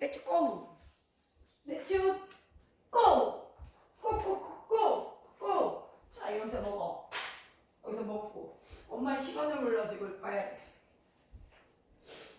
렛츠 고! 렛츠 고! 고고고고 고! 자 여기서 먹어. 여기서 먹고 엄마 시간을 몰라서 이걸 봐야 돼.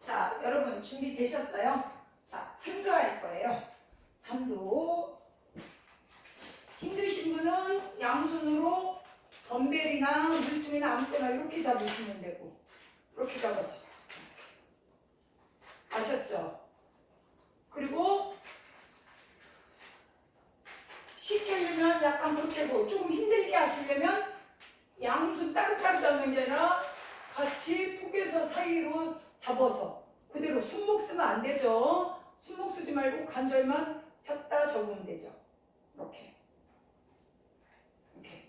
자 여러분 준비되셨어요? 자 3도 할 거예요. 3도 힘드신 분은 양손으로 덤벨이나 물통이나 아무 때나 이렇게 잡으시면 되고 이렇게 잡아서 아셨죠? 그리고 쉽게 하려면 약간 그렇게 하고 좀 힘들게 하시려면 양손 따로따로 잡는 게 아니라 같이 포개서 사이로 잡아서 그대로 손목 쓰면 안 되죠. 손목 쓰지 말고 관절만 폈다 접으면 되죠. 이렇게 이렇게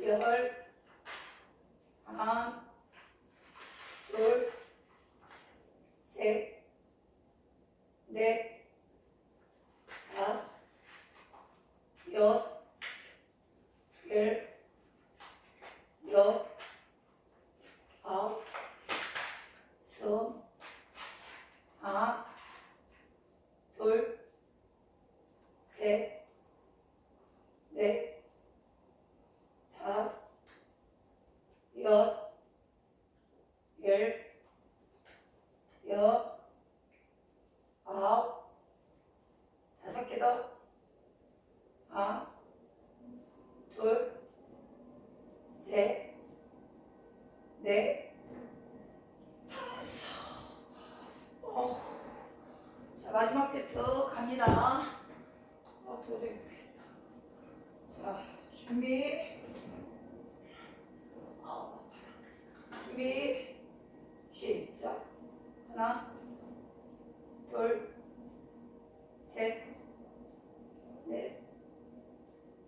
열 하나 둘 셋 넷 다섯 여섯 열 여덟 아홉 스무 하나 둘 셋 넷 다섯 여섯 열 여덟 아홉 다섯 개 더. 하나 둘 셋 넷 다섯. 어. 자 마지막 세트 갑니다. 어, 자 준비 아우, 준비 시작 하나 둘셋넷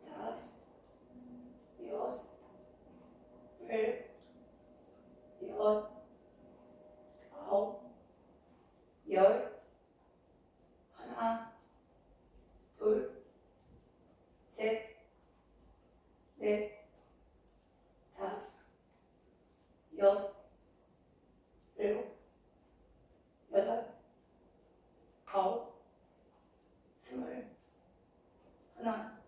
다섯 여섯 열 여덟 아홉 열 하나 둘셋넷 다섯 여섯 일곱 여덟 아홉 스물 하나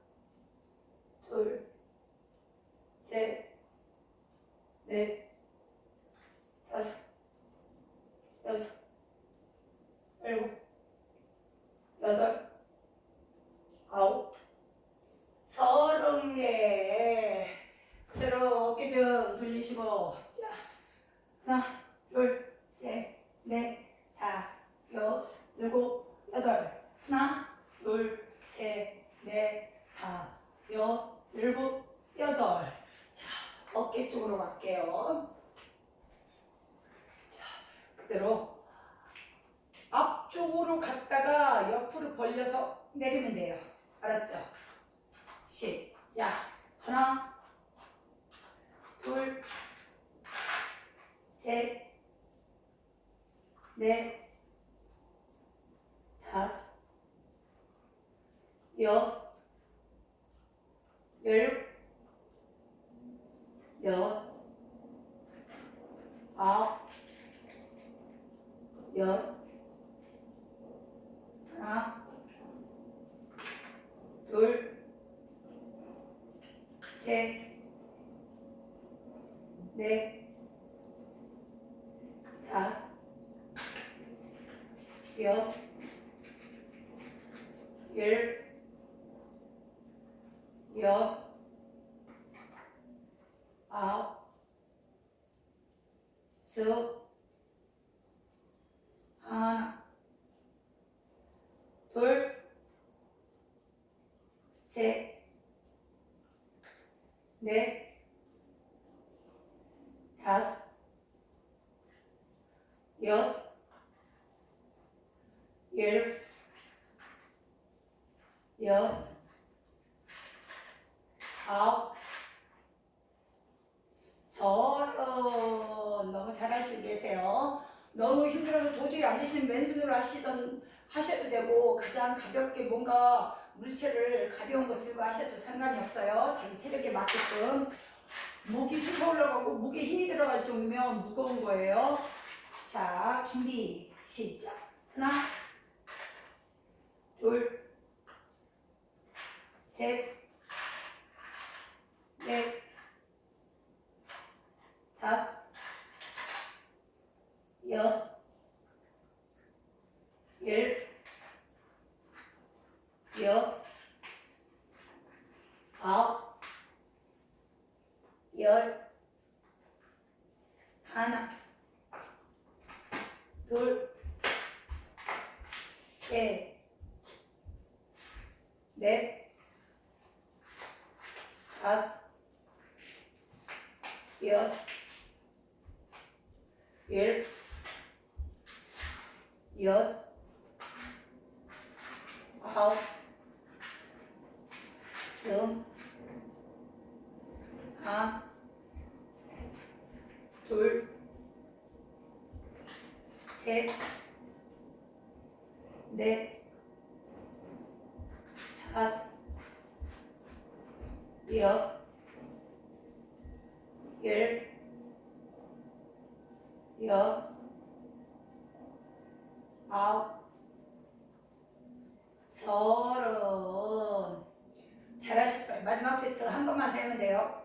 둘, 셋, 넷, 다섯, 여섯, 열, 여덟, 아홉, 열, 셋, 넷, 다섯, 여섯, 열, 여, 아홉, 서른 너무 잘하시고 계세요. 너무 힘들어서 도저히 안 되시면 맨손으로 하시던 하셔도 되고 가장 가볍게 뭔가 물체를 가벼운 거 들고 하셔도 상관이 없어요. 자기 체력에 맞게끔 목이 솟아 올라가고 목에 힘이 들어갈 정도면 무거운 거예요. 자 준비 시작 하나 둘 셋, 넷, 다섯, 여섯, 열, 여, 아홉, 열, 하나, 둘, 셋, 넷, 다섯, 여섯, 열, 여, 아홉, 스, 하나, 둘, 셋, 넷, 다섯, 여섯, 열, 여, 아홉, 서른. 잘하셨어요. 마지막 세트 한 번만 더 하면 돼요.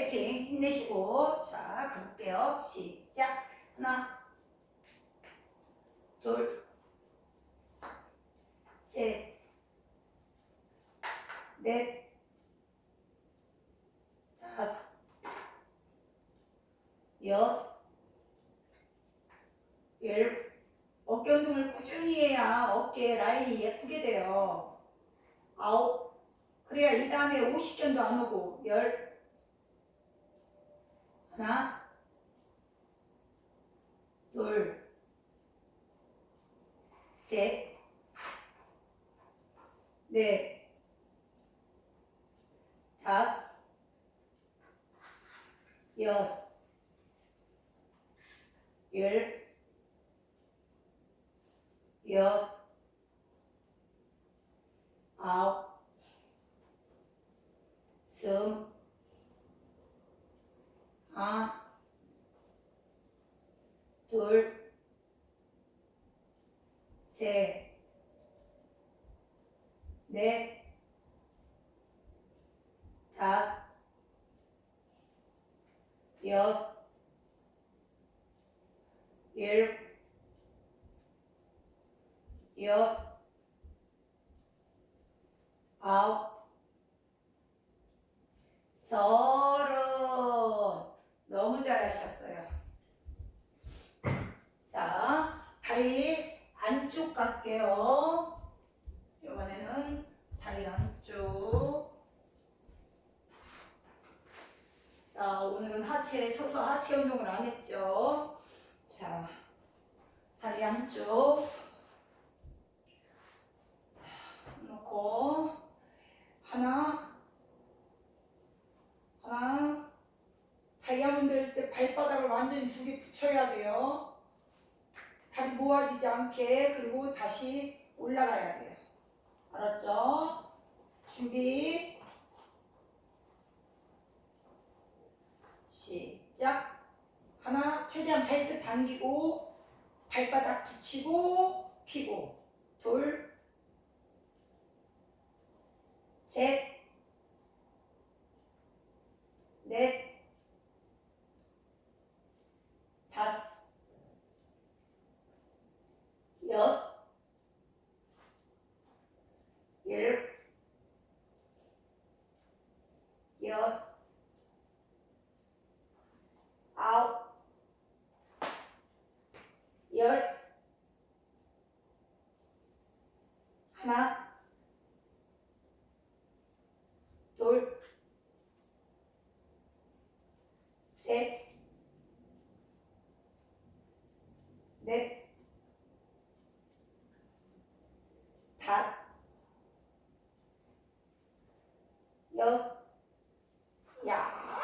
화이팅! 힘내시고. 자, 가볼게요. 시작. 하나, 둘, 셋, 넷, 다섯, 여섯, 열, 어깨 운동을 꾸준히 해야 어깨 라인이 예쁘게 돼요. 아홉, 그래야 이 다음에 50견도 안 오고, 열, 하나, 둘, 셋, 넷, 다섯, 여섯, 열, 여, 아홉, 스, 하나, 둘, 셋, 넷, 다섯, 여섯, 열, 여, 아홉, 서른. 너무 잘하셨어요. 자, 다리 안쪽 갈게요. 이번에는 다리 안쪽. 자, 오늘은 하체 서서 하체 운동을 안 했죠. 자, 다리 안쪽 놓고 하나, 할때 발바닥을 완전히 두 개 붙여야 돼요. 다리 모아지지 않게 그리고 다시 올라가야 돼요. 알았죠? 준비. 시작. 하나, 최대한 발끝 당기고 발바닥 붙이고 피고 둘, 셋, 넷, 다섯, 여섯, 일곱, 여덟, 아홉, 열, 하나, 둘, 셋, 넷, 다섯, 여섯, 야,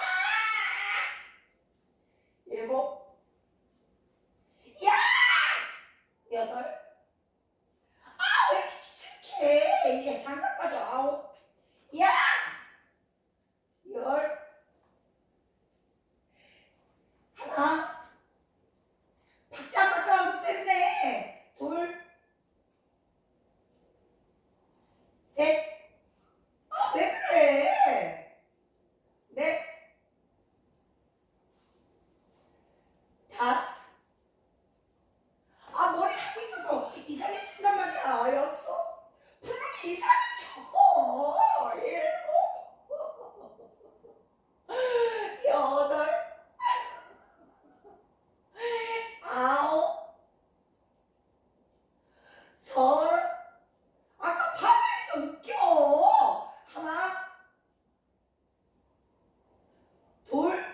일곱, 야, 여덟, 아, 왜 이렇게 귀찮게? 얘 장갑 가져, 아홉, 야, 열, 하나, 박자박자한 것 때문에, 둘, 셋, 아, 왜 그래? 넷, 다섯, 아, 머리 하고 있어서 이상해진단 말이야. 여섯, 분명히 이상해져. 일곱, 여덟, 아홉, 서른, 아까 밤에서 웃겨. 하나, 둘,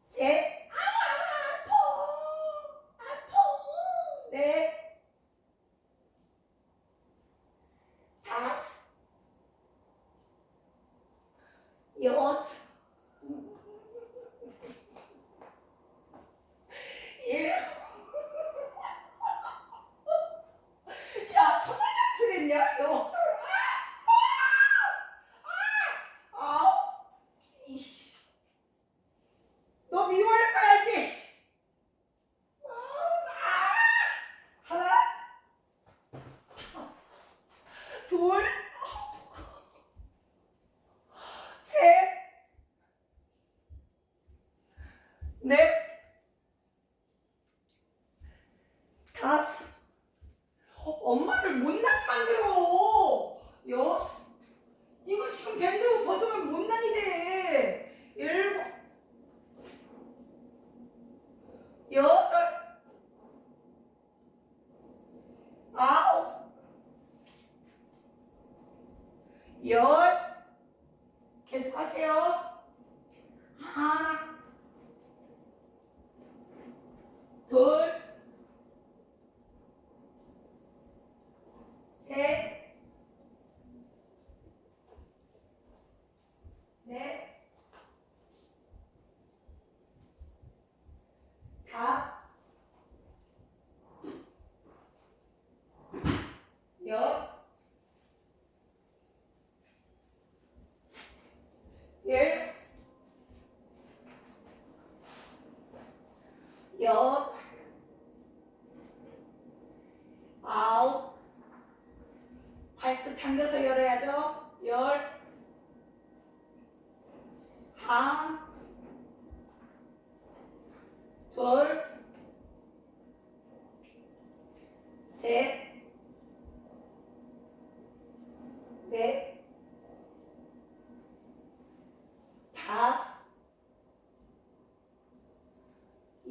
셋, 아, 아파, 아파, 넷, 다섯, 여섯, 일곱, 야, 천하장트 됐냐? 여덟, 아, 아, 아, 아홉, 이씨. 너 미워할 거야지. 씨. 아, 하나, 둘, 셋, 넷, 다섯. 어, 엄마를 못나게 만들어. 여섯. 이거 지금 밴드 벗으면 못나게 돼. 일곱. 여덟, 아홉, 열, 계속 하세요. 하나, 둘, 셋, 넷, 다섯, 여섯, 열, 여덟, 아홉, 발끝 당겨서 열어야죠. 열, 하나, 둘, 셋, 넷, 다섯,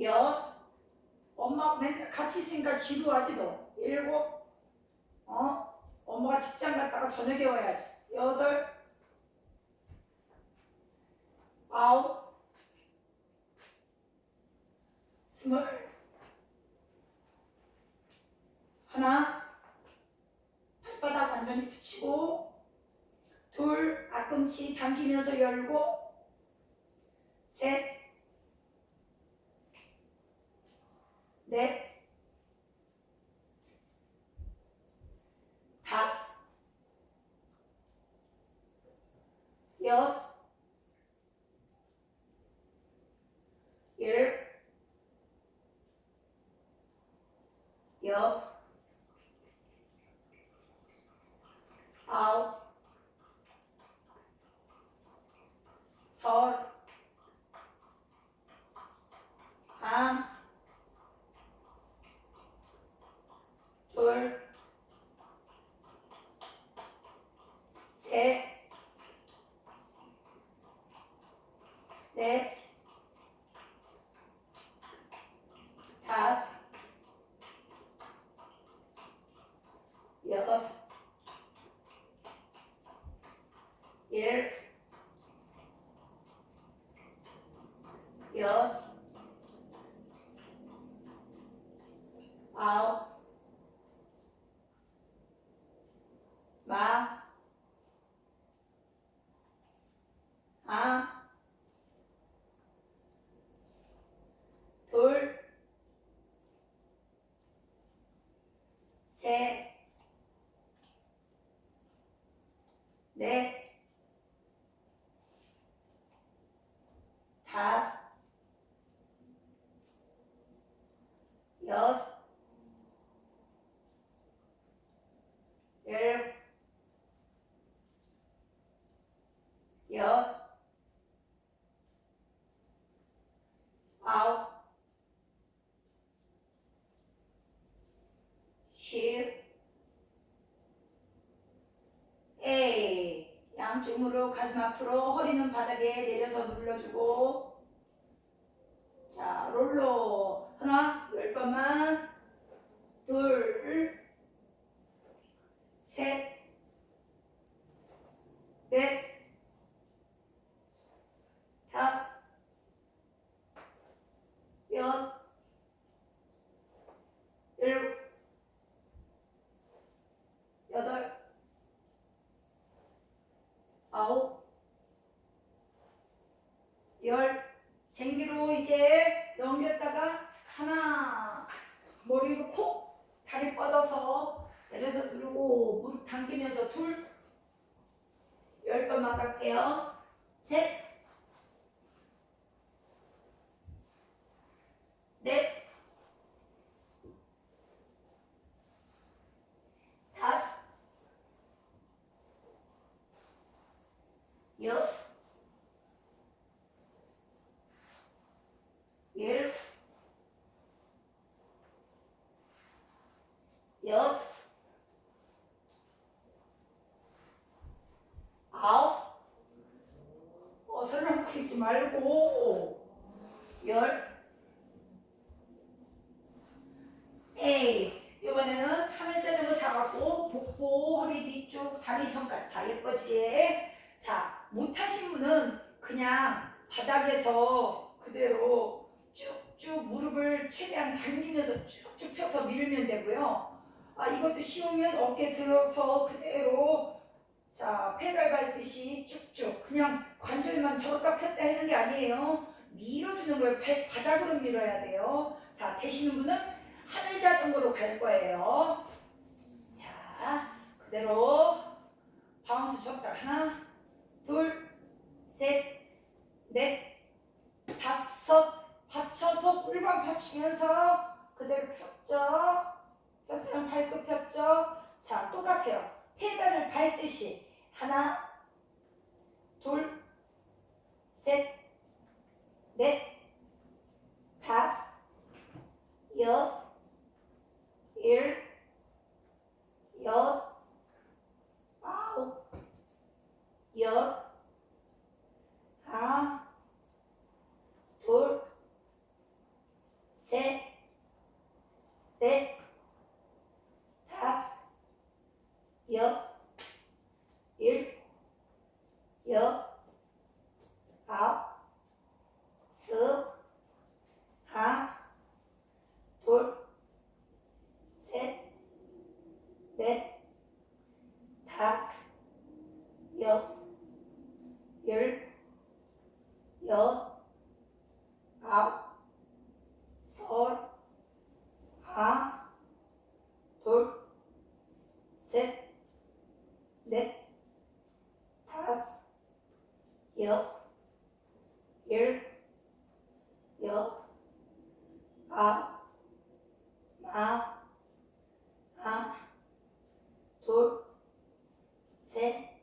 여섯, 엄마 맨날 같이 있으니까 지루하지 너. 일곱, 어? 엄마가 직장 갔다가 저녁에 와야지. 여덟, 아홉, 스물, 하나, 발바닥 완전히 붙이고, 둘, 앞꿈치 당기면서 열고, 셋, 넷, 다섯, 여섯, 열, 여, 아홉, 설, 한, 둘, 셋, 넷, 다섯, 여섯, 열, 여, 아홉, 마, 아, 둘, 셋, 넷, 다섯, 여섯, 열, 여, 아홉, 십, 에이, 양쪽 무릎 가슴 앞으로 허리는 바닥에 내려서 눌러주고. 자 롤러 하나 열 번만. 둘 셋, 넷, 다섯, 여섯, 일곱, 여덟, 아홉, 열. 쟁기로 이제 넘겼다가 하나, 머리로 콕, 다리 뻗어서 내려서 누르고 무릎 당기면서 둘, 열 번만 갈게요. 셋, 넷, 다섯, 여섯, 열, 여, 아홉, 어슬렁거리지 말고. 열, 에이 이번에는 하늘자리로 다 갖고 복부 허리 뒤쪽 다리 선까지 다 예뻐지 자 못하신 분은 그냥 바닥에서 그대로 쭉쭉 무릎을 최대한 당기면서 쭉쭉 펴서 밀면 되고요 아 이것도 쉬우면 어깨 들어서 그대로 자 페달 밟듯이 쭉쭉 그냥 관절만 졌다 폈다 하는 게 아니에요 밀어주는 걸 발, 바닥으로 밀어야 돼요 자 되시는 분은 하늘 자전거로 갈 거예요. 자, 그대로 바운스 쳤다. 하나, 둘, 셋, 넷, 다섯. 받쳐서 골반 받치면서 그대로 폈죠. 폈으면 발끝 폈죠. 자, 똑같아요. 페달을 밟듯이 하나, 둘, 셋, 넷, 다섯, 여섯. 일, 여, 아홉, 열, 하나, 둘, 셋, 넷, 다섯, 여섯, 일, 여, 아홉, 스, 하나, 둘, 셋, 넷, 다섯, 여섯, 열, 여, 아홉, 설, 하나, 둘, 셋, 넷, 다섯, 여섯, 열, 여덟, 아홉, 마, 하나, 둘, 셋,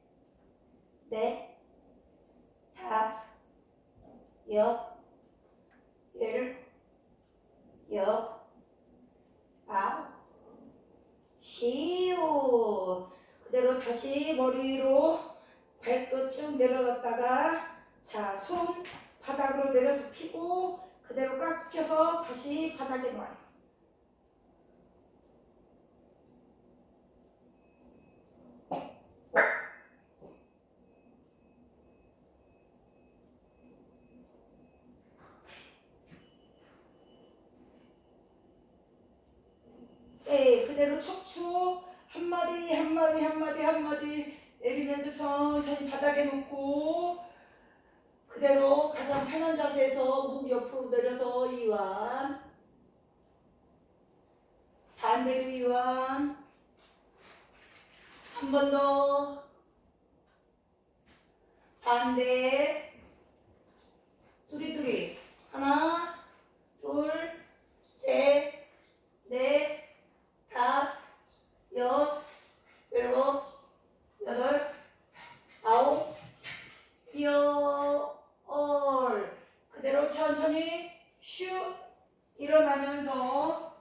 넷, 다섯, 여섯, 열, 여덟, 아홉, 시오. 그대로 다시 머리 위로 발끝 쭉 내려갔다가 자, 손 바닥으로 내려서 피고 그대로 꽉 껴서 다시 바닥에 놔요. 네, 그대로 척추 한 마디 한 마디 한 마디 한 마디 내리면서 천천히 바닥에 놓고 그대로 가장 편한 자세에서 목 옆으로 내려서 이완 반대로 이완 한 번 더 반대 둘이 둘이 하나 둘셋넷 다섯, 여섯, 일곱, 여덟, 아홉, 열. 그대로 천천히 슉 일어나면서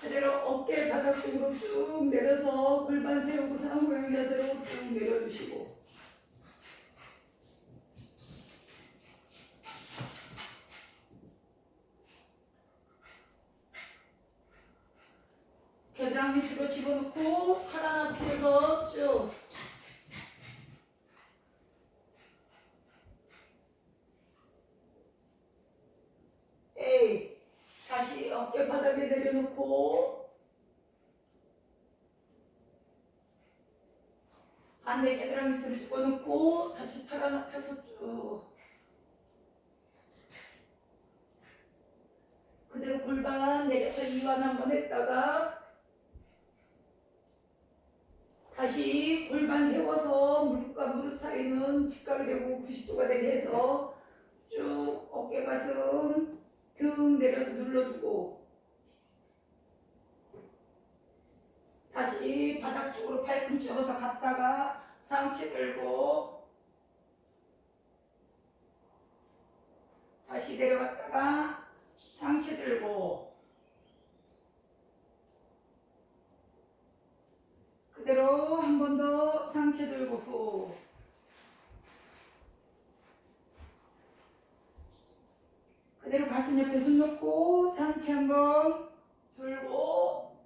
그대로 어깨 바닥 쪽으로 쭉 내려서 골반 세우고 상모양 자세로 쭉 내려주시고 겨드랑이 밑으로 집어넣고 팔 하나 펴서 쭉 에이 다시 어깨 바닥에 내려놓고 반대 겨드랑이 밑으로 집어넣고 다시 팔 하나 펴서 쭉. 그대로 골반 내려서 이완 한번 했다가 다시 골반 세워서 무릎과 무릎 사이는 직각이 되고 90도가 되게 해서 쭉 어깨 가슴 등 내려서 눌러주고 다시 바닥 쪽으로 팔꿈치 접어서 갔다가 상체 들고 다시 내려갔다가 상체 들고 그대로 한 번 더 상체 들고 후. 그대로 가슴 옆에 손 놓고 상체 한번 들고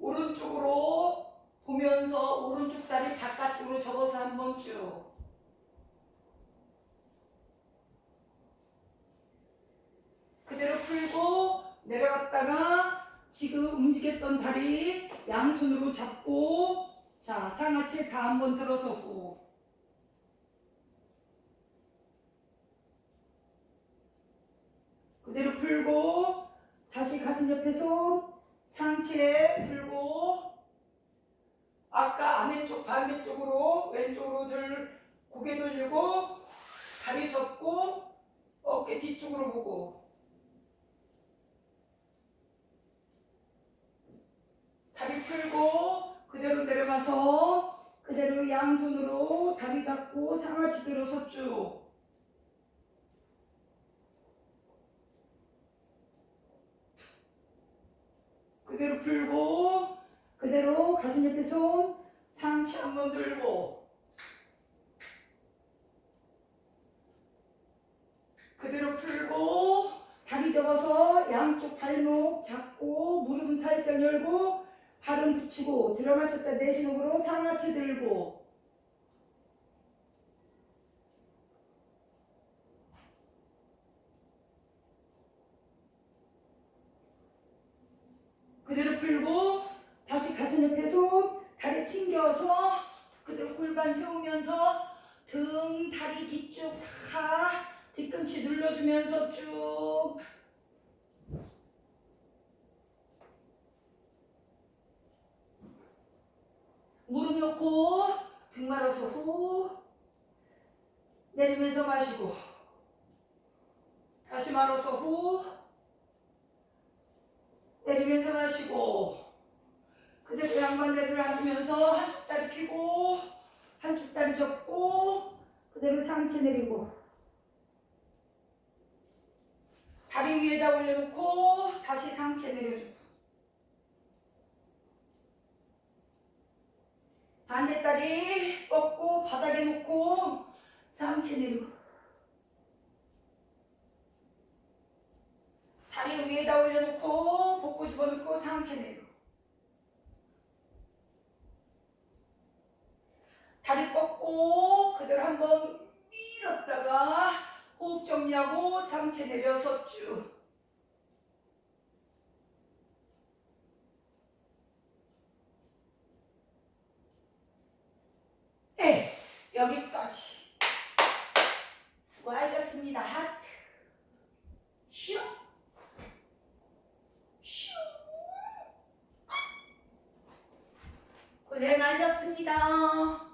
오른쪽으로 보면서 오른쪽 다리 바깥쪽으로 접어서 한번 쭉. 그대로 풀고 내려갔다가 지금 움직였던 다리 양손으로 잡고 자 상하체 다 한번 들어서 후. 그대로 풀고 다시 가슴 옆에 손 상체 들고 아까 아래쪽 반대쪽으로 왼쪽으로 들 고개 돌리고 다리 접고 어깨 뒤쪽으로 보고. 다리 풀고 그대로 내려가서 그대로 양손으로 다리 잡고 상하치 들어서 쭉 그대로 풀고 그대로 가슴 옆에 손 상체 한번 들고. 그대로 풀고 다리 접어서 양쪽 발목 잡고 무릎은 살짝 열고 발은 붙이고 들어 마셨다 내쉬는으로 상하체 들고. 그대로 풀고 튕겨서 그대로 골반 세우면서 등, 다리 뒤쪽 다 뒤꿈치 눌러주면서 쭉. 무릎 놓고 등 말아서 후. 내리면서 마시고 다시 말아서 후. 내리면서 마시고 그대로 양반대를 앉으면서 한쪽 다리 펴고 한쪽 다리 접고 그대로 상체 내리고. 다리 위에다 올려놓고 다시 상체 내려주고. 반대 다리 뻗고 바닥에 놓고 상체 내리고. 다리 위에다 올려놓고 복부 집어넣고 상체 내리고 다리 뻗고 그대로 한번 밀었다가 호흡 정리하고 상체 내려서 쭉. 네, 여기까지. 수고하셨습니다. 하트. 슈슈 고생하셨습니다.